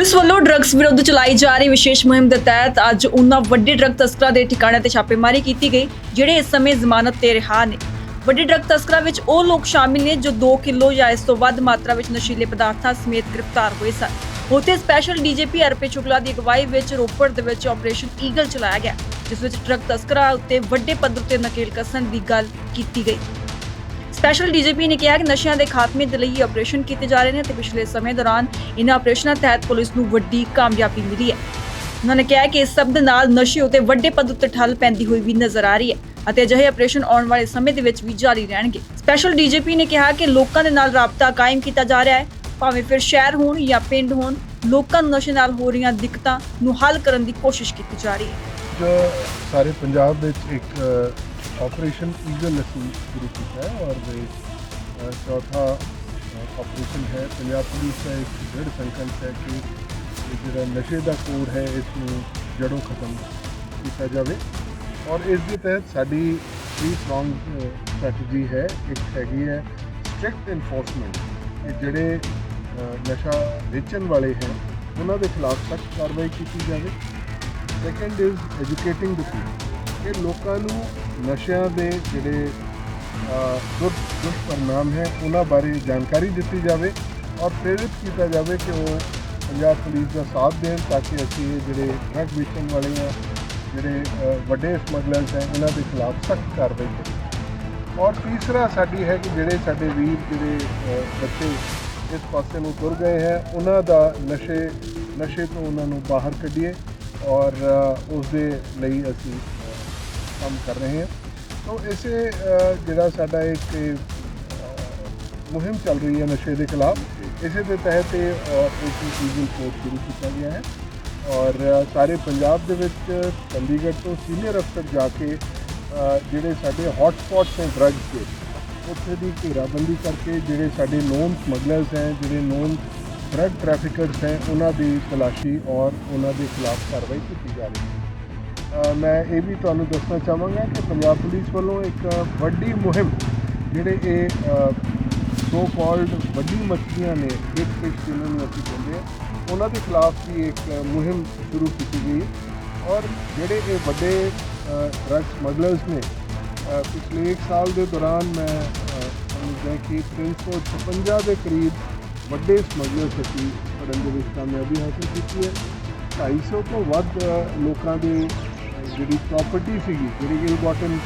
Police ਵੱਲੋਂ drugs ਵਿਰੁੱਧ ਚਲਾਈ ਜਾ ਰਹੀ ਵਿਸ਼ੇਸ਼ ਮੁਹਿੰਮ ਦੇ ਤਹਿਤ ਅੱਜ ਉਹਨਾਂ ਵੱਡੇ ਡਰੱਗ ਤਸਕਰਾਂ ਦੇ ਠਿਕਾਣਿਆਂ ਤੇ ਛਾਪੇਮਾਰੀ ਕੀਤੀ ਗਈ, ਜਿਹੜੇ ਇਸ ਸਮੇਂ ਜ਼ਮਾਨਤ ਤੇ ਰਿਹਾ ਨੇ। ਵੱਡੇ ਡਰੱਗ ਤਸਕਰਾਂ ਵਿੱਚ ਉਹ ਲੋਕ ਸ਼ਾਮਿਲ ਨੇ ਜੋ 2 ਕਿਲੋ ਜਾਂ ਇਸ ਤੋਂ ਵੱਧ ਮਾਤਰਾ ਵਿੱਚ ਨਸ਼ੀਲੇ ਪਦਾਰਥਾਂ ਸਮੇਤ ਗ੍ਰਿਫਤਾਰ ਹੋਏ ਸਨ। ਉੱਥੇ ਸਪੈਸ਼ਲ ਡੀਜੀਪੀ ਅਰਪੇ ਸ਼ੁਕਲਾ ਦੀ ਅਗਵਾਈ ਵਿੱਚ ਰੋਪੜ ਦੇ ਵਿੱਚ ਆਪਰੇਸ਼ਨ ਈਗਲ ਚਲਾਇਆ ਗਿਆ, ਜਿਸ ਵਿੱਚ ਡਰੱਗ ਤਸਕਰਾਂ ਉੱਤੇ ਵੱਡੇ ਪੱਧਰ ਤੇ ਨਕੇਲ ਕੱਸਣ ਦੀ ਗੱਲ ਕੀਤੀ ਗਈ। ਸਪੈਸ਼ਲ ਡੀਜੀਪੀ ਨੇ ਕਿਹਾ ਕਿ ਨਸ਼ਿਆਂ ਦੇ ਖਾਤਮੇ ਦੇ ਲਈ ਆਪਰੇਸ਼ਨ ਕੀਤੇ ਜਾ ਰਹੇ ਨੇ ਤੇ ਪਿਛਲੇ ਸਮੇਂ ਦੌਰਾਨ ਇਨ੍ਹਾਂ ਆਪਰੇਸ਼ਨਾਂ ਤਹਿਤ ਪੁਲਿਸ ਨੂੰ ਵੱਡੀ ਕਾਮਯਾਬੀ ਮਿਲੀ ਹੈ। ਉਹਨਾਂ ਨੇ ਕਿਹਾ ਕਿ ਇਸ ਸਭ ਦੇ ਨਾਲ ਨਸ਼ੇ ਉਤੇ ਵੱਡੇ ਪੱਧਰ ਤੇ ਠੱਲ ਪੈਂਦੀ ਹੋਈ ਵੀ ਨਜ਼ਰ ਆ ਰਹੀ ਹੈ ਅਤੇ ਅਜਿਹੇ ਆਪਰੇਸ਼ਨ ਆਉਣ ਵਾਲੇ ਸਮੇਂ ਦੇ ਵਿੱਚ ਵੀ ਜਾਰੀ ਰਹਿਣਗੇ। ਸਪੈਸ਼ਲ ਡੀਜੀਪੀ ਨੇ ਕਿਹਾ ਕਿ ਲੋਕਾਂ ਦੇ ਨਾਲ ਰਾਬਤਾ ਕਾਇਮ ਕੀਤਾ ਜਾ ਰਿਹਾ ਹੈ, ਭਾਵੇਂ ਫਿਰ ਸ਼ਹਿਰ ਹੋਣ ਜਾਂ ਪਿੰਡ ਹੋਣ, ਲੋਕਾਂ ਨੂੰ ਨਸ਼ੇ ਨਾਲ ਹੋ ਰਹੀਆਂ ਦਿੱਕਤਾਂ ਨੂੰ ਹੱਲ ਕਰਨ ਦੀ ਕੋਸ਼ਿਸ਼ ਕੀਤੀ ਜਾ ਰਹੀ ਹੈ। ਜੋ ਸਾਰੇ ਪੰਜਾਬ ਵਿੱਚ ਇੱਕ ਆਪਰੇਸ਼ਨ ਈਗਲ ਅਸੀਂ ਸ਼ੁਰੂ ਕੀਤਾ ਹੈ ਔਰ ਇਹ ਅ, ਚੌਥਾ ਆਪਰੇਸ਼ਨ ਹੈ ਪੰਜਾਬ ਪੁਲਿਸ ਦਾ ਇੱਕ ਦ੍ਰਿੜ ਸੰਕਲਪ ਹੈ ਕਿ ਇਹ ਜਿਹੜਾ ਨਸ਼ੇ ਦਾ ਕੋੜ ਹੈ ਇਸ ਨੂੰ ਜੜੋਂ ਖਤਮ ਕੀਤਾ ਜਾਵੇ ਔਰ ਇਸ ਦੇ ਤਹਿਤ ਸਾਡੀ ਥ੍ਰੀ ਪ੍ਰੋਂਗ ਸਟ੍ਰੈਟਜੀ ਹੈ ਇੱਕ ਹੈਗੀ ਹੈ ਸਟ੍ਰਿਕਟ ਇਨਫੋਰਸਮੈਂਟ ਇਹ ਜਿਹੜੇ ਅ, ਨਸ਼ਾ ਵੇਚਣ ਵਾਲੇ ਹੈ ਉਹਨਾਂ ਦੇ ਖਿਲਾਫ ਸਖਤ ਕਾਰਵਾਈ ਕੀਤੀ ਜਾਵੇ second is educating the people ਕਿ ਲੋਕਾਂ ਨੂੰ ਨਸ਼ਿਆਂ ਦੇ ਜਿਹੜੇ ਅ, ਦੁਰ ਦੁਸ਼ਪਰਿਣਾਮ ਹੈ ਉਹਨਾਂ ਬਾਰੇ ਜਾਣਕਾਰੀ ਦਿੱਤੀ ਜਾਵੇ ਔਰ ਪ੍ਰੇਰਿਤ ਕੀਤਾ ਜਾਵੇ ਕਿ ਉਹ ਪੰਜਾਬ ਪੁਲਿਸ ਦਾ ਸਾਥ ਦੇਣ ਤਾਂ ਕਿ ਅਸੀਂ ਇਹ ਜਿਹੜੇ ਡਰੱਗ ਵੇਚਣ ਵਾਲੇ ਆ ਜਿਹੜੇ ਵੱਡੇ ਸਮਗਲਰਸ ਹੈ ਉਹਨਾਂ ਦੇ ਖਿਲਾਫ ਸਖਤ ਕਾਰਵਾਈ ਕਰੀਏ। ਔਰ ਤੀਸਰਾ ਸਾਡੀ ਹੈ ਕਿ ਜਿਹੜੇ ਸਾਡੇ ਵੀਰ ਜਿਹੜੇ ਬੱਚੇ ਇਸ ਪਾਸੇ ਨੂੰ ਤੁਰ ਗਏ ਹੈ ਉਹਨਾਂ ਦਾ ਨਸ਼ੇ ਨਸ਼ੇ ਤੋਂ ਉਹਨਾਂ ਨੂੰ ਬਾਹਰ ਕੱਢੀਏ ਔਰ ਅ, ਉਸ ਦੇ ਲਈ ਅਸੀਂ ਕੰਮ ਕਰ ਰਹੇ ਹਾਂ। ਸੋ ਇਸੇ ਜਿਹੜਾ ਸਾਡਾ ਇੱਕ ਮੁਹਿੰਮ ਚੱਲ ਰਹੀ ਹੈ ਨਸ਼ੇ ਦੇ ਖਿਲਾਫ, ਇਸੇ ਦੇ ਤਹਿਤ ਇਹ ਆਪਰੇਸ਼ਨ ਸੀਜ਼ਨ ਫੋਰਸ ਸ਼ੁਰੂ ਕੀਤਾ ਗਿਆ ਹੈ। ਔਰ ਸਾਰੇ ਪੰਜਾਬ ਦੇ ਵਿੱਚ ਚੰਡੀਗੜ੍ਹ ਤੋਂ ਸੀਨੀਅਰ ਅਫਸਰ ਜਾ ਕੇ ਜਿਹੜੇ ਸਾਡੇ ਹੌਟ ਸਪੌਟਸ ਨੇ ਡਰੱਗਸ ਦੇ, ਉੱਥੇ ਦੀ ਘੇਰਾਬੰਦੀ ਕਰਕੇ ਜਿਹੜੇ ਸਾਡੇ ਨੋਨ ਸਮਗਲਰਸ ਹੈ, ਜਿਹੜੇ ਨੋਨ ਡਰੱਗ ਟ੍ਰੈਫਿਕਰਸ ਹੈ, ਉਹਨਾਂ ਦੀ ਤਲਾਸ਼ੀ ਔਰ ਉਹਨਾਂ ਦੇ ਖਿਲਾਫ ਕਾਰਵਾਈ ਕੀਤੀ ਜਾ ਰਹੀ ਹੈ। ਮੈਂ ਇਹ ਵੀ ਤੁਹਾਨੂੰ ਦੱਸਣਾ ਚਾਹਾਂਗਾ ਕਿ ਪੰਜਾਬ ਪੁਲਿਸ ਵੱਲੋਂ ਇੱਕ ਵੱਡੀ ਮੁਹਿੰਮ ਜਿਹੜੇ ਇਹ ਸੋ ਕਾਲਡ ਵੱਡੀ ਮੱਛੀਆਂ ਨੇ ਬਿਗ ਫਿਸ਼ ਜਿਨ੍ਹਾਂ ਨੂੰ ਅਸੀਂ ਕਹਿੰਦੇ ਆ ਉਹਨਾਂ ਦੇ ਖਿਲਾਫ ਵੀ ਇੱਕ ਮੁਹਿੰਮ ਸ਼ੁਰੂ ਕੀਤੀ ਗਈ ਔਰ ਜਿਹੜੇ ਇਹ ਵੱਡੇ ਡਰੱਗ ਸਮਗਲਰਸ ਨੇ ਪਿਛਲੇ 1 ਸਾਲ ਦੇ ਦੌਰਾਨ ਮੈਂ ਅ, ਸਮਝਦਾ ਕਿ 356 ਦੇ ਕਰੀਬ ਵੱਡੇ ਸਮਗਲਰਸ ਅਸੀਂ ਫੜਨ ਦੇ ਵਿੱਚ ਕਾਮਯਾਬੀ ਹਾਸਲ ਕੀਤੀ ਹੈ। 250 ਤੋਂ ਵੱਧ ਲੋਕਾਂ ਦੇ ਜਿਹੜੀ ਪ੍ਰਾਪਰਟੀ ਸੀਗੀ, ਜਿਹੜੀ ਇਲ ਗਾਟਨ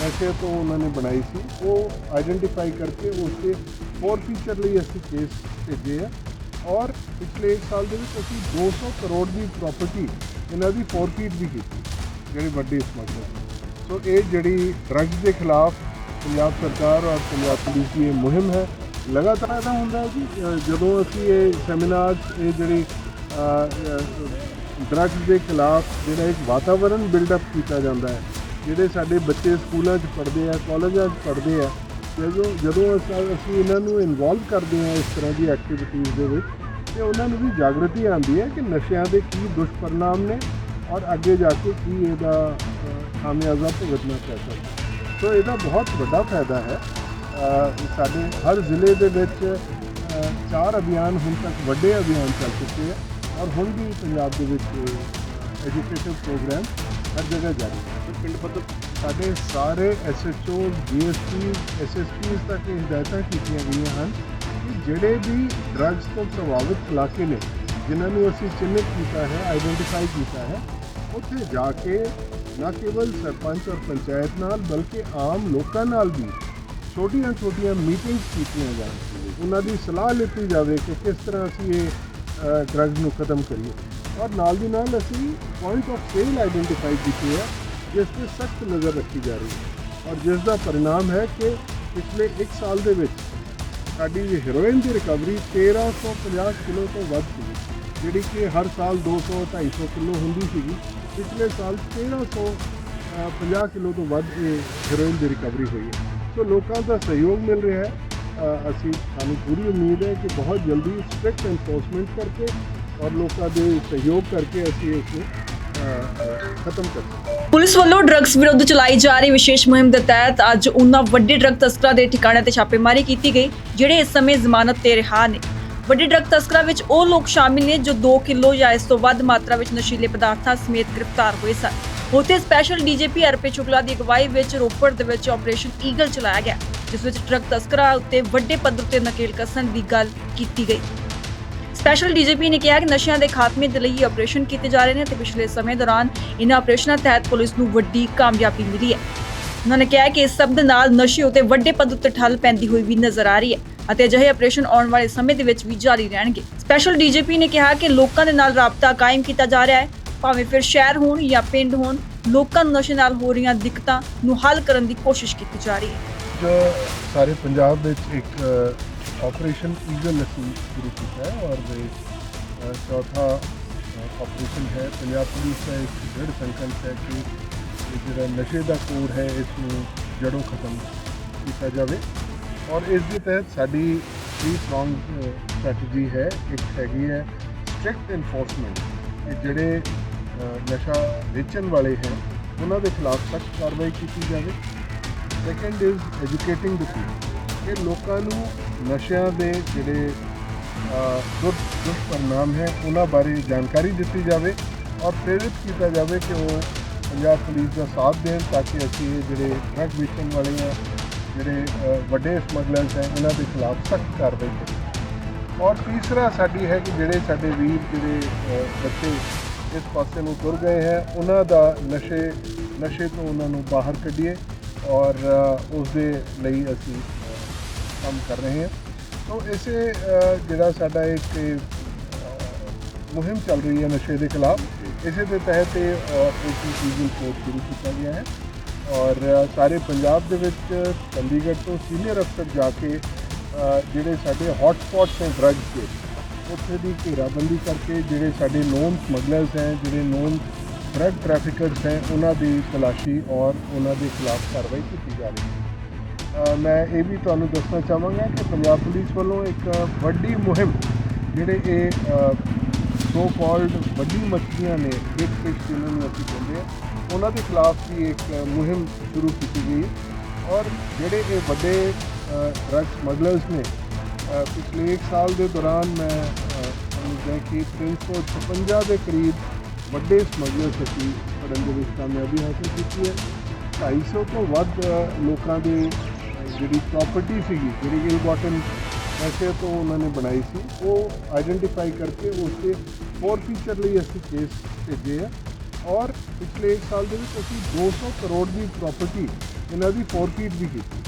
ਪੈਸੇ ਤੋਂ ਉਹਨਾਂ ਨੇ ਬਣਾਈ ਸੀ, ਉਹ ਆਈਡੈਂਟੀਫਾਈ ਕਰਕੇ ਉਸ ਤੇ ਫੋਰ ਫੀਚਰ ਲਈ ਅਸੀਂ ਕੇਸ ਭੇਜੇ ਆ। ਔਰ ਪਿਛਲੇ 1 ਸਾਲ ਦੇ ਵਿੱਚ ਅਸੀਂ 200 ਕਰੋੜ ਦੀ ਪ੍ਰਾਪਰਟੀ ਇਹਨਾਂ ਦੀ ਫੋਰਫੀਟ ਵੀ ਕੀਤੀ, ਜਿਹੜੀ ਵੱਡੀ ਸਮਗਲਰ ਸੋ ਇਹ ਜਿਹੜੀ ਡਰੱਗਸ ਦੇ ਖਿਲਾਫ ਪੰਜਾਬ ਸਰਕਾਰ ਔਰ ਪੰਜਾਬ ਪੁਲਿਸ ਦੀ ਇਹ ਮੁਹਿੰਮ ਹੈ, ਲਗਾਤਾਰ ਇਹਦਾ ਹੁੰਦਾ ਹੈ ਕਿ ਜਦੋਂ ਅਸੀਂ ਇਹ ਸੈਮੀਨਾਰਸ ਇਹ ਜਿਹੜੀ ਡਰੱਗਸ ਦੇ ਖਿਲਾਫ ਜਿਹੜਾ ਇੱਕ ਵਾਤਾਵਰਣ ਬਿਲਡ ਅਪ ਕੀਤਾ ਜਾਂਦਾ ਹੈ ਜਿਹੜੇ ਸਾਡੇ ਬੱਚੇ ਸਕੂਲਾਂ 'ਚ ਪੜ੍ਹਦੇ ਆ ਕਾਲਜਾਂ 'ਚ ਪੜ੍ਹਦੇ ਆ ਜਦੋਂ ਜਦੋਂ ਅਸਾਂ- ਅਸੀਂ ਇਹਨਾਂ ਨੂੰ ਇਨਵੋਲਵ ਕਰਦੇ ਆ ਇਸ ਤਰ੍ਹਾਂ ਦੀ ਐਕਟੀਵਿਟੀਜ਼ ਦੇ ਵਿੱਚ ਤੇ ਉਹਨਾਂ ਨੂੰ ਵੀ ਜਾਗਰਤੀ ਆਉਂਦੀ ਹੈ ਕਿ ਨਸ਼ਿਆਂ ਦੇ ਕੀ ਦੁਸ਼ਪਰਿਣਾਮ ਨੇ ਔਰ ਅੱਗੇ ਜਾ ਕੇ ਕੀ ਇਹਦਾ ਅ, ਖਾਮਿਆਜ਼ਾ ਭੁਗਤਣਾ ਪੈ ਸਕਦਾ ਸੋ ਇਹਦਾ ਬਹੁਤ ਵੱਡਾ ਫਾਇਦਾ ਹੈ। ਸਾਡੇ ਹਰ ਜ਼ਿਲ੍ਹੇ ਦੇ ਵਿੱਚ ਚਾਰ ਅਭਿਆਨ ਹੁਣ ਤੱਕ ਵੱਡੇ ਅਭਿਆਨ ਚੱਲ ਚੁੱਕੇ ਆ। ਔਰ ਹੁਣ ਵੀ ਪੰਜਾਬ ਦੇ ਵਿੱਚ ਐਜੂਕੇਸ਼ਨ ਪ੍ਰੋਗਰਾਮ ਹਰ ਜਗ੍ਹਾ ਜਾਰੀ ਹੈ। ਪਿੰਡ ਪੱਧਰ ਸਾਡੇ ਸਾਰੇ ਐਸਐਚਓ ਡੀਐਸਪੀ ਐਸਐਸਪੀ ਤੱਕ ਇਹ ਹਦਾਇਤਾਂ ਕੀਤੀਆਂ ਗਈਆਂ ਹਨ ਕਿ ਜਿਹੜੇ ਵੀ ਡਰੱਗਸ ਤੋਂ ਪ੍ਰਭਾਵਿਤ ਇਲਾਕੇ ਨੇ, ਜਿਨ੍ਹਾਂ ਨੂੰ ਅਸੀਂ ਚਿੰਨ੍ਹਿਤ ਕੀਤਾ ਹੈ ਆਈਡੈਂਟੀਫਾਈ ਕੀਤਾ ਹੈ, ਉੱਥੇ ਜਾ ਕੇ ਨਾ ਕੇਵਲ ਸਰਪੰਚ ਔਰ ਪੰਚਾਇਤ ਨਾਲ, ਬਲਕਿ ਆਮ ਲੋਕਾਂ ਨਾਲ ਵੀ ਛੋਟੀਆਂ ਛੋਟੀਆਂ ਮੀਟਿੰਗਸ ਕੀਤੀਆਂ ਜਾਣ। ਉਹਨਾਂ ਦੀ ਸਲਾਹ ਲਿੱਤੀ ਜਾਵੇ ਕਿ ਕਿਸ ਤਰ੍ਹਾਂ ਅਸੀਂ ਇਹ ਡਰੱਗਸ ਨੂੰ ਖਤਮ ਕਰੀਏ। ਔਰ ਨਾਲ ਦੀ ਨਾਲ ਅਸੀਂ ਪੁਆਇੰਟ ਆਫ ਸੇਲ ਆਈਡੈਂਟੀਫਾਈ ਕੀਤੇ ਹੈ ਜਿਸ ਤੇ ਸਖਤ ਨਜ਼ਰ ਰੱਖੀ ਜਾ ਰਹੀ ਹੈ। ਔਰ ਜਿਸ ਦਾ ਪਰਿਣਾਮ ਹੈ ਕਿ ਪਿਛਲੇ 1 ਸਾਲ ਦੇ ਵਿੱਚ ਸਾਡੀ ਜਿਹੜੀ ਹੈਰੋਇਨ ਦੀ ਰਿਕਵਰੀ 1350 ਕਿਲੋ ਤੋਂ ਵੱਧ ਸੀ ਜਿਹੜੀ ਕਿ ਹਰ ਸਾਲ 200 250 ਕਿਲੋ ਹੁੰਦੀ ਸੀਗੀ ਪਿਛਲੇ ਸਾਲ 1350 ਕਿਲੋ ਤੋਂ ਵੱਧ ਇਹ ਹੈਰੋਇਨ ਦੀ ਰਿਕਵਰੀ ਹੋਈ ਹੈ। ਸੋ ਲੋਕਾਂ ਦਾ ਸਹਿਯੋਗ ਮਿਲ ਰਿਹਾ ਹੈ। ਅ, ਅਸੀਂ ਸਾਨੂੰ ਪੂਰੀ ਉਮੀਦ ਹੈ ਕਿ ਬਹੁਤ ਜਲਦੀ ਸਟ੍ਰਿਕਟ ਐਨਫੋਰਸਮੈਂਟ ਕਰਕੇ ਔਰ ਲੋਕਾਂ ਦੇ ਸਹਿਯੋਗ ਕਰਕੇ ਅਸੀਂ ਇਸ ਨੂੰ ਖਤਮ ਕਰ ਪੁਲਿਸ ਵੱਲੋਂ ਡਰੱਗਸ ਵਿਰੁੱਧ ਚਲਾਈ ਜਾ ਰਹੀ ਵਿਸ਼ੇਸ਼ ਮੁਹਿੰਮ ਦੇ ਤਹਿਤ ਅੱਜ ਉਹਨਾਂ ਵੱਡੇ ਡਰੱਗ ਤਸਕਰਾਂ ਦੇ ਠਿਕਾਣਿਆਂ ਤੇ ਛਾਪੇਮਾਰੀ ਕੀਤੀ ਗਈ, ਜਿਹੜੇ ਇਸ ਸਮੇਂ ਜ਼ਮਾਨਤ ਤੇ ਰਿਹਾ ਨੇ। ਵੱਡੇ ਡਰੱਗ ਤਸਕਰਾਂ ਵਿੱਚ ਉਹ ਲੋਕ ਸ਼ਾਮਿਲ ਨੇ ਜੋ 2 ਕਿਲੋ ਜਾਂ ਇਸ ਤੋਂ ਵੱਧ ਮਾਤਰਾ ਵਿੱਚ ਨਸ਼ੀਲੇ ਪਦਾਰਥਾਂ ਸਮੇਤ ਗ੍ਰਿਫਤਾਰ ਹੋਏ ਸਨ। ਉੱਥੇ ਸਪੈਸ਼ਲ ਡੀਜੀਪੀ ਅਰਪੇ ਸ਼ੁਕਲਾ ਦੀ ਅਗਵਾਈ ਵਿੱਚ ਰੋਪੜ ਦੇ ਵਿੱਚ ਆਪਰੇਸ਼ਨ ਈਗਲ ਚਲਾਇਆ ਗਿਆ। ਜਿਸ ਵਿੱਚ ਟਰੱਕ ਤਸਕਰਾਂ ਉੱਤੇ ਵੱਡੇ ਪੱਧਰ ਤੇ ਨਕੇਲ ਕੱਸਣ ਦੀ ਗੱਲ ਕੀਤੀ ਗਈ। ਸਪੈਸ਼ਲ ਡੀਜੀਪੀ ਨੇ ਕਿਹਾ ਕਿ ਨਸ਼ਿਆਂ ਦੇ ਖਾਤਮੇ ਦੇ ਲਈ ਆਪਰੇਸ਼ਨ ਕੀਤੇ ਜਾ ਰਹੇ ਨੇ ਤੇ ਪਿਛਲੇ ਸਮੇਂ ਦੌਰਾਨ ਇਨ੍ਹਾਂ ਆਪਰੇਸ਼ਨਾਂ ਤਹਿਤ ਪੁਲਿਸ ਨੂੰ ਵੱਡੀ ਕਾਮਯਾਬੀ ਮਿਲੀ ਹੈ। ਉਹਨਾਂ ਨੇ ਕਿਹਾ ਕਿ ਇਸ ਸਭ ਦੇ ਨਾਲ ਨਸ਼ੇ ਉਤੇ ਵੱਡੇ ਪੱਧਰ ਤੇ ਠੱਲ ਪੈਂਦੀ ਹੋਈ ਵੀ ਨਜ਼ਰ ਆ ਰਹੀ ਹੈ ਅਤੇ ਅਜਿਹੇ ਆਪਰੇਸ਼ਨ ਆਉਣ ਵਾਲੇ ਸਮੇਂ ਦੇ ਵਿੱਚ ਵੀ ਜਾਰੀ ਰਹਿਣਗੇ। ਸਪੈਸ਼ਲ ਡੀਜੀਪੀ ਨੇ ਕਿਹਾ ਕਿ ਲੋਕਾਂ ਦੇ ਨਾਲ ਰਾਬਤਾ ਕਾਇਮ ਕੀਤਾ ਜਾ ਰਿਹਾ ਹੈ, ਭਾਵੇਂ ਫਿਰ ਸ਼ਹਿਰ ਹੋਣ ਜਾਂ ਪਿੰਡ ਹੋਣ, ਲੋਕਾਂ ਨੂੰ ਨਸ਼ੇ ਨਾਲ ਹੋ ਰਹੀਆਂ ਦਿੱਕਤਾਂ ਨੂੰ ਹੱਲ ਕਰਨ ਦੀ ਕੋਸ਼ਿਸ਼ ਕੀਤੀ ਜਾ ਰਹੀ ਹੈ। ਜੋ ਸਾਰੇ ਪੰਜਾਬ ਵਿੱਚ ਇੱਕ ਆਪਰੇਸ਼ਨ ਈਗਲ ਅਸੀਂ ਸ਼ੁਰੂ ਕੀਤਾ ਹੈ ਔਰ ਇਹ ਚੌਥਾ ਆਪਰੇਸ਼ਨ ਹੈ। ਪੰਜਾਬ ਪੁਲਿਸ ਦਾ ਇੱਕ ਦ੍ਰਿੜ ਸੰਕਲਪ ਹੈ ਕਿ ਜਿਹੜਾ ਨਸ਼ੇ ਦਾ ਕੋਰ ਹੈ ਇਸ ਨੂੰ ਜੜੋਂ ਖਤਮ ਕੀਤਾ ਜਾਵੇ। ਔਰ ਇਸ ਦੇ ਤਹਿਤ ਸਾਡੀ ਥ੍ਰੀ ਪ੍ਰੋਂਗ ਸਟ੍ਰੈਟਜੀ ਹੈ, ਇੱਕ ਹੈਗੀ ਹੈ ਸਟ੍ਰਿਕਟ ਇਨਫੋਰਸਮੈਂਟ ਇਹ ਜਿਹੜੇ ਨਸ਼ਾ ਵੇਚਣ ਵਾਲੇ ਹੈ, ਉਹਨਾਂ ਦੇ ਖਿਲਾਫ ਸਖਤ ਕਾਰਵਾਈ ਕੀਤੀ ਜਾਵੇ। Second is educating the people ਕਿ ਲੋਕਾਂ ਨੂੰ ਨਸ਼ਿਆਂ ਦੇ ਜਿਹੜੇ ਅ, ਦੁਰ ਦੁਸ਼ਪਰਿਣਾਮ ਹੈ ਉਹਨਾਂ ਬਾਰੇ ਜਾਣਕਾਰੀ ਦਿੱਤੀ ਜਾਵੇ ਔਰ ਪ੍ਰੇਰਿਤ ਕੀਤਾ ਜਾਵੇ ਕਿ ਉਹ ਪੰਜਾਬ ਪੁਲਿਸ ਦਾ ਸਾਥ ਦੇਣ ਤਾਂ ਕਿ ਅਸੀਂ ਇਹ ਜਿਹੜੇ ਡਰੱਗ ਵੇਚਣ ਵਾਲੇ ਆ ਜਿਹੜੇ ਵੱਡੇ ਸਮਗਲਰਸ ਹੈ ਉਹਨਾਂ ਦੇ ਖਿਲਾਫ ਸਖਤ ਕਾਰਵਾਈ ਕਰੀਏ। ਔਰ ਤੀਸਰਾ ਸਾਡੀ ਹੈ ਕਿ ਜਿਹੜੇ ਸਾਡੇ ਵੀਰ ਜਿਹੜੇ ਬੱਚੇ ਇਸ ਪਾਸੇ ਨੂੰ ਤੁਰ ਗਏ ਹੈ ਉਹਨਾਂ ਦਾ ਨਸ਼ੇ ਨਸ਼ੇ ਤੋਂ ਉਹਨਾਂ ਨੂੰ ਬਾਹਰ ਕੱਢੀਏ। ਔਰ ਅ, ਉਸ ਦੇ ਲਈ ਅਸੀਂ ਕੰਮ ਕਰ ਰਹੇ ਹਾਂ। ਸੋ ਇਸੇ ਜਿਹੜਾ ਸਾਡਾ ਇੱਕ ਮੁਹਿੰਮ ਚੱਲ ਰਹੀ ਹੈ ਨਸ਼ੇ ਦੇ ਖਿਲਾਫ ਇਸੇ ਦੇ ਤਹਿਤ ਇਹ ਆਪਰੇਸ਼ਨ ਸੀਜ਼ਨ ਕੋਰਟ ਸ਼ੁਰੂ ਕੀਤਾ ਗਿਆ ਹੈ। ਔਰ ਸਾਰੇ ਪੰਜਾਬ ਦੇ ਵਿੱਚ ਚੰਡੀਗੜ੍ਹ ਤੋਂ ਸੀਨੀਅਰ ਅਫਸਰ ਜਾ ਕੇ ਜਿਹੜੇ ਸਾਡੇ ਹੌਟ ਸਪੌਟਸ ਨੇ ਡਰੱਗਸ ਦੇ ਉੱਥੇ ਦੀ ਘੇਰਾਬੰਦੀ ਕਰਕੇ ਜਿਹੜੇ ਸਾਡੇ ਨੋਨ ਸਮਗਲਰਸ ਹੈ ਜਿਹੜੇ ਨੋਨ ਡਰੱਗ ਟ੍ਰੈਫਿਕਰਸ ਹੈ ਉਹਨਾਂ ਦੀ ਤਲਾਸ਼ੀ ਔਰ ਉਹਨਾਂ ਦੇ ਖਿਲਾਫ ਕਾਰਵਾਈ ਕੀਤੀ ਜਾ ਰਹੀ ਹੈ ਮੈਂ ਇਹ ਵੀ ਤੁਹਾਨੂੰ ਦੱਸਣਾ ਚਾਹਾਂਗਾ ਕਿ ਪੰਜਾਬ ਪੁਲਿਸ ਵੱਲੋਂ ਇੱਕ ਵੱਡੀ ਮੁਹਿੰਮ ਜਿਹੜੇ ਇਹ ਸੋ ਕਾਲਡ ਵੱਡੀ ਮੱਛੀਆਂ ਨੇ ਬਿਗ ਫਿਸ਼ ਜਿਹਨਾਂ ਨੂੰ ਅਸੀਂ ਕਹਿੰਦੇ ਆ ਉਹਨਾਂ ਦੇ ਖਿਲਾਫ ਵੀ ਇੱਕ ਮੁਹਿੰਮ ਸ਼ੁਰੂ ਕੀਤੀ ਗਈ ਔਰ ਜਿਹੜੇ ਇਹ ਵੱਡੇ ਡਰੱਗ ਸਮਗਲਰਸ ਨੇ ਪਿਛਲੇ 1 ਸਾਲ ਦੇ ਦੌਰਾਨ ਮੈਂ ਅ, ਸਮਝਦਾ ਕਿ 356 ਦੇ ਕਰੀਬ ਵੱਡੇ ਸਮਗਲਰ ਅਸੀਂ ਫੜਨ ਦੇ ਵਿੱਚ ਕਾਮਯਾਬੀ ਹਾਸਲ ਕੀਤੀ ਹੈ। 250 ਤੋਂ ਵੱਧ ਲੋਕਾਂ ਦੇ ਜਿਹੜੀ ਪ੍ਰਾਪਰਟੀ ਸੀਗੀ, ਜਿਹੜੀ ਇਲ ਗਾਟਨ ਪੈਸੇ ਤੋਂ ਉਹਨਾਂ ਨੇ ਬਣਾਈ ਸੀ, ਉਹ ਆਈਡੈਂਟੀਫਾਈ ਕਰਕੇ ਉਸ ਤੇ ਫੋਰ ਫੀਚਰ ਲਈ ਅਸੀਂ ਕੇਸ ਭੇਜੇ ਆ। ਔਰ ਪਿਛਲੇ 1 ਸਾਲ ਦੇ ਵਿੱਚ ਅਸੀਂ 200 ਕਰੋੜ ਦੀ ਪ੍ਰਾਪਰਟੀ ਇਹਨਾਂ ਦੀ ਫੋਰਫੀਟ ਵੀ ਕੀਤੀ,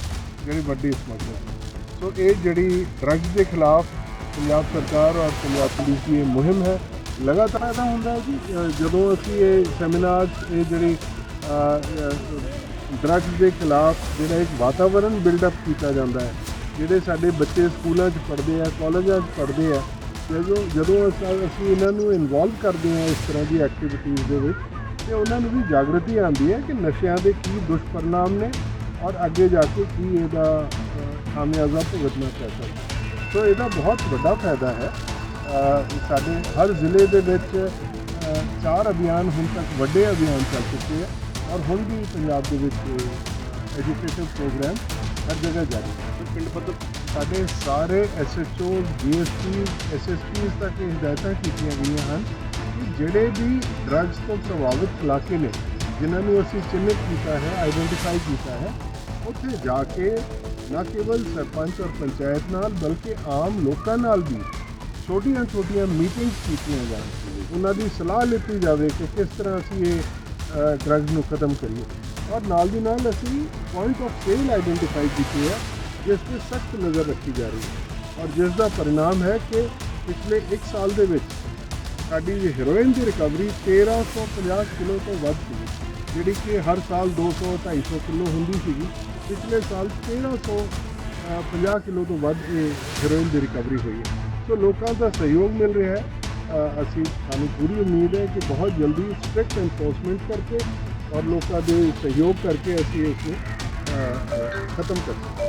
ਜਿਹੜੀ ਵੱਡੀ ਸਮਗਲਰ ਸੋ ਇਹ ਜਿਹੜੀ ਡਰੱਗਸ ਦੇ ਖਿਲਾਫ ਪੰਜਾਬ ਸਰਕਾਰ ਔਰ ਪੰਜਾਬ ਪੁਲਿਸ ਦੀ ਇਹ ਮੁਹਿੰਮ ਹੈ ਲਗਾਤਾਰ ਇਹਦਾ ਹੁੰਦਾ ਹੈ ਕਿ ਅ, ਜਦੋਂ ਅਸੀਂ ਇਹ ਸੈਮੀਨਾਰਸ ਇਹ ਜਿਹੜੀ ਡਰੱਗਸ ਦੇ ਖਿਲਾਫ ਜਿਹੜਾ ਇੱਕ ਵਾਤਾਵਰਣ ਬਿਲਡ ਅਪ ਕੀਤਾ ਜਾਂਦਾ ਹੈ ਜਿਹੜੇ ਸਾਡੇ ਬੱਚੇ ਸਕੂਲਾਂ 'ਚ ਪੜ੍ਹਦੇ ਆ ਕਾਲਜਾਂ 'ਚ ਪੜ੍ਹਦੇ ਆ ਜਦੋਂ ਜਦੋਂ ਅਸਾਂ- ਅਸੀਂ ਇਹਨਾਂ ਨੂੰ ਇਨਵੋਲਵ ਕਰਦੇ ਆ ਇਸ ਤਰ੍ਹਾਂ ਦੀ ਐਕਟੀਵਿਟੀਜ਼ ਦੇ ਵਿੱਚ ਤੇ ਉਹਨਾਂ ਨੂੰ ਵੀ ਜਾਗਰਤੀ ਆਉਂਦੀ ਹੈ ਕਿ ਨਸ਼ਿਆਂ ਦੇ ਕੀ ਦੁਸ਼ਪਰਿਣਾਮ ਨੇ ਔਰ ਅੱਗੇ ਜਾ ਕੇ ਕੀ ਇਹਦਾ ਅ, ਖਾਮਿਆਜ਼ਾ ਭੁਗਤਣਾ ਪੈ ਸਕਦਾ ਸੋ ਇਹਦਾ ਬਹੁਤ ਵੱਡਾ ਫਾਇਦਾ ਹੈ। ਸਾਡੇ ਹਰ ਜ਼ਿਲ੍ਹੇ ਦੇ ਵਿੱਚ ਚਾਰ ਅਭਿਆਨ ਹੁਣ ਤੱਕ ਵੱਡੇ ਅਭਿਆਨ ਚੱਲ ਚੁੱਕੇ ਆ ਔਰ ਹੁਣ ਵੀ ਪੰਜਾਬ ਦੇ ਵਿੱਚ ਐਜੂਕੇਟਿਵ ਪ੍ਰੋਗਰਾਮ ਹਰ ਜਗ੍ਹਾ ਜਾਰੀ ਹੈ। ਪਿੰਡ ਪੱਧਰ ਸਾਡੇ ਸਾਰੇ ਐਸਐਚਓ ਡੀਐਸਪੀ ਐਸਐਸਪੀ ਤੱਕ ਇਹ ਹਦਾਇਤਾਂ ਕੀਤੀਆਂ ਗਈਆਂ ਹਨ ਕਿ ਜਿਹੜੇ ਵੀ ਡਰੱਗਸ ਤੋਂ ਪ੍ਰਭਾਵਿਤ ਇਲਾਕੇ ਨੇ ਜਿਨ੍ਹਾਂ ਨੂੰ ਅਸੀਂ ਚਿੰਨ੍ਹਿਤ ਕੀਤਾ ਹੈ ਆਈਡੈਂਟੀਫਾਈ ਕੀਤਾ ਹੈ ਉੱਥੇ ਜਾ ਕੇ ਨਾ ਕੇਵਲ ਸਰਪੰਚ ਔਰ ਪੰਚਾਇਤ ਨਾਲ ਬਲਕਿ ਆਮ ਲੋਕਾਂ ਨਾਲ ਵੀ ਛੋਟੀਆਂ ਛੋਟੀਆਂ ਮੀਟਿੰਗਸ ਕੀਤੀਆਂ ਜਾਣ। ਉਹਨਾਂ ਦੀ ਸਲਾਹ ਲਿੱਤੀ ਜਾਵੇ ਕਿ ਕਿਸ ਤਰ੍ਹਾਂ ਅਸੀਂ ਇਹ ਡਰੱਗਸ ਨੂੰ ਖਤਮ ਕਰੀਏ। ਔਰ ਨਾਲ ਦੀ ਨਾਲ ਅਸੀਂ ਪੁਆਇੰਟ ਆਫ ਸੇਲ ਆਈਡੈਂਟੀਫਾਈ ਕੀਤੇ ਹੈ, ਜਿਸ ਤੇ ਸਖਤ ਨਜ਼ਰ ਰੱਖੀ ਜਾ ਰਹੀ ਹੈ। ਔਰ ਜਿਸ ਦਾ ਪਰਿਣਾਮ ਹੈ ਕਿ ਪਿਛਲੇ 1 ਸਾਲ ਦੇ ਵਿੱਚ ਸਾਡੀ ਹੀਰੋਇਨ ਦੀ ਰਿਕਵਰੀ 1350 ਕਿਲੋ ਤੋਂ ਵੱਧ ਸੀ, ਜਿਹੜੀ ਕਿ ਹਰ ਸਾਲ 200 250 ਕਿਲੋ ਹੁੰਦੀ ਸੀਗੀ ਪਿਛਲੇ ਸਾਲ 1350 ਕਿਲੋ ਤੋਂ ਵੱਧ ਇਹ ਹੀਰੋਇਨ ਦੀ ਰਿਕਵਰੀ ਹੋਈ ਹੈ। ਸੋ ਲੋਕਾਂ ਦਾ ਸਹਿਯੋਗ ਮਿਲ ਰਿਹਾ ਹੈ। ਅਸੀਂ ਸਾਨੂੰ ਪੂਰੀ ਉਮੀਦ ਹੈ ਕਿ ਬਹੁਤ ਜਲਦੀ ਸਟ੍ਰਿਕਟ ਐਨਫੋਰਸਮੈਂਟ ਕਰਕੇ ਔਰ ਲੋਕਾਂ ਦੇ ਸਹਿਯੋਗ ਕਰਕੇ ਅਸੀਂ ਇਸ ਨੂੰ ਖਤਮ ਕਰ ਸਕਦੇ